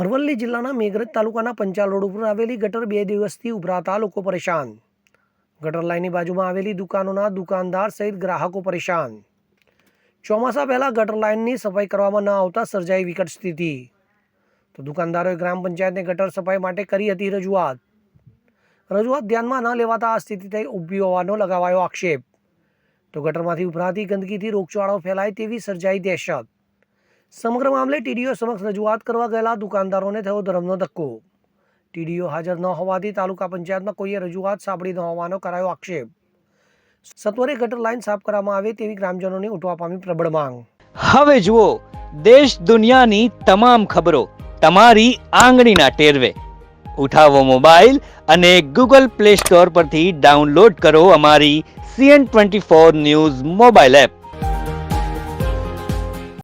અરવલ્લી જિલ્લાના મેઘરજ તાલુકાના પંચાલ રોડ ઉપર આવેલી ગટર બે દિવસથી ઉભરાતા લોકો પરેશાન. ગટર લાઇનની બાજુમાં આવેલી દુકાનોના દુકાનદાર સહિત ગ્રાહકો પરેશાન. ચોમાસા પહેલાં ગટર લાઇનની સફાઈ કરવામાં ન આવતા સર્જાઈ વિકટ સ્થિતિ. તો દુકાનદારોએ ગ્રામ પંચાયતને ગટર સફાઈ માટે કરી હતી રજૂઆત. રજૂઆત ધ્યાનમાં ન લેવાતા આ સ્થિતિ થઈ ઊભી હોવાનો લગાવાયો આક્ષેપ. તો ગટરમાંથી ઉભરાતી ગંદકીથી રોગચાળો ફેલાય તેવી સર્જાઈ દહેશત. સમગ્ર મામલે ટીડીઓ સમક્ષ રજૂઆત કરવા ગયેલા દુકાનદારોને થયો ધર્મનો ધક્કો. ટીડીઓ હાજર ન હોવાથી તાલુકા પંચાયતમાં કોઈએ રજૂઆત સાંભળી ન હોવાનો કરાયો આક્ષેપ. સત્વરે ગટર લાઇન સાફ કરવામાં આવે તેવી ગ્રામજનોની ઉઠવા પામી પ્રબળ માંગ. હવે જુઓ, દેશ દુનિયાની તમામ ખબરો તમારી આંગળીના ટેરવે. ઉઠાવો મોબાઈલ અને ગૂગલ પ્લે સ્ટોર પરથી ડાઉનલોડ કરો અમારી CN twenty four news mobile app.